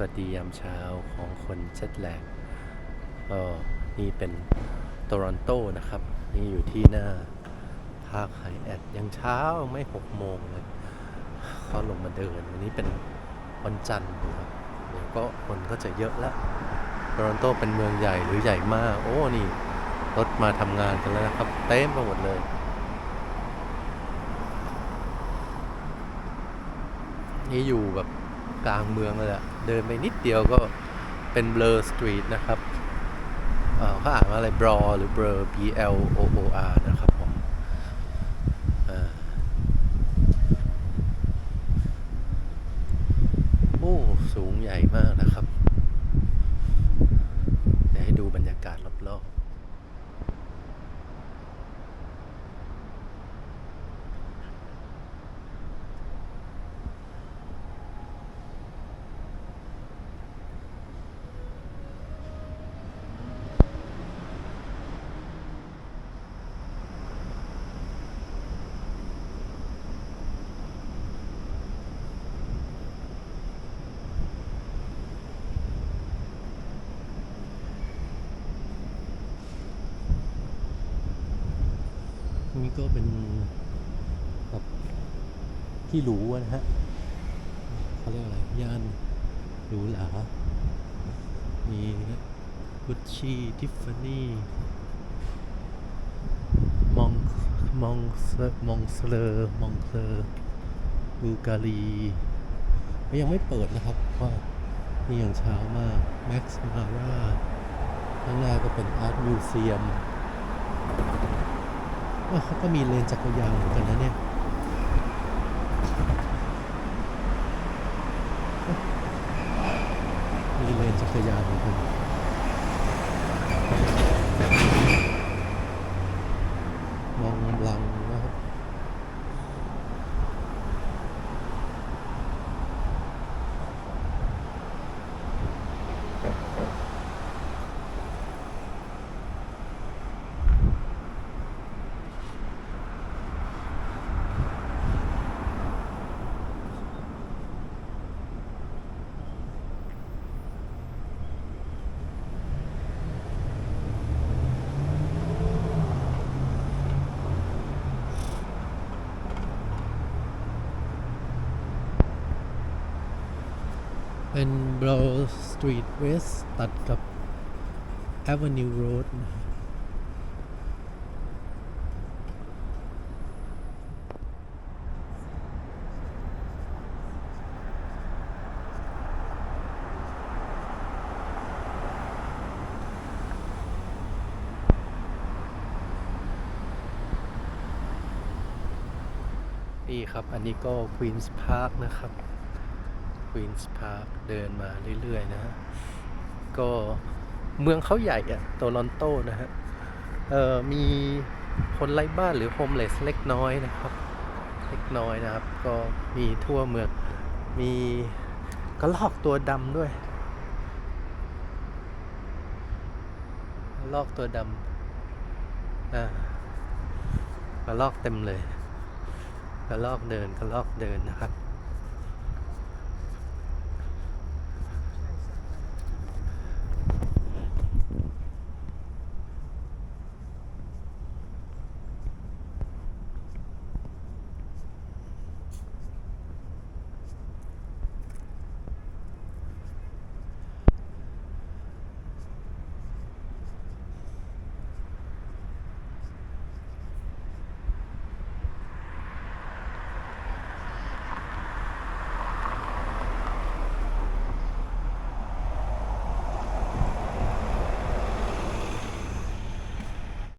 วัสดียามเช้าของคนเจ็ตแลกก็นี่เป็นโตรอนโตนะครับ นี่อยู่ที่หน้าภาคไฮแอดยังเช้าไม่หกโมงเลยเขาลงมาเดินวันนี้เป็นวันจันทร์ครับเดี๋ยวก็คนก็จะเยอะแล้วโตรอนโตเป็นเมืองใหญ่หรือใหญ่มาก โอ้นี่รถมาทำงานกันแล้วนะครับ เต็มไปหมดเลยนี่อยู่แบบกลางเมืองเลยอะ เดินไปนิดเดียวก็เป็นเบลอสตรีทนะครับเขาอ่านว่าอะไรบรอหรือเบลอ B L O O R นะครับผมโอ้ สูงใหญ่มากนะครับ เดี๋ยวให้ดูบรรยากาศรอบๆ นี่ก็เป็นแบบที่หรูนะฮะเขาเรียกอะไรย่านหรูหรามีกุชชี่ทิฟฟานี่มองมองเซมองเลอร์มองเคลอร์บูการียังไม่เปิดนะครับว่านี่ยังเช้ามากแม็กซ์มาร่าข้างหน้าก็เป็นอาร์ตมิวเซียม เออเขาก็มีเลนจักรยานเหมือนกันนะเนี่ยมีเลนจักรยานเหมือนกัน เป็น Broad Street West ตัดกับ Avenue Road นะฮะนี่ครับ อันนี้ก็ Queen's Park นะครับ ควีนส์พาร์คเดินมาเรื่อยๆนะฮะ ก็เมืองเขาใหญ่อะโตลอนโตนะฮะ เอ่อ มีคนไร้บ้านหรือโฮมเลสเล็กน้อยนะครับ เล็กน้อยนะครับ ก็มีทั่วเมือง มีกระลอกตัวดำด้วยกระลอกตัวดำอ่ากระลอกเต็มเลยกระลอกเดินกระลอกเดินนะครับ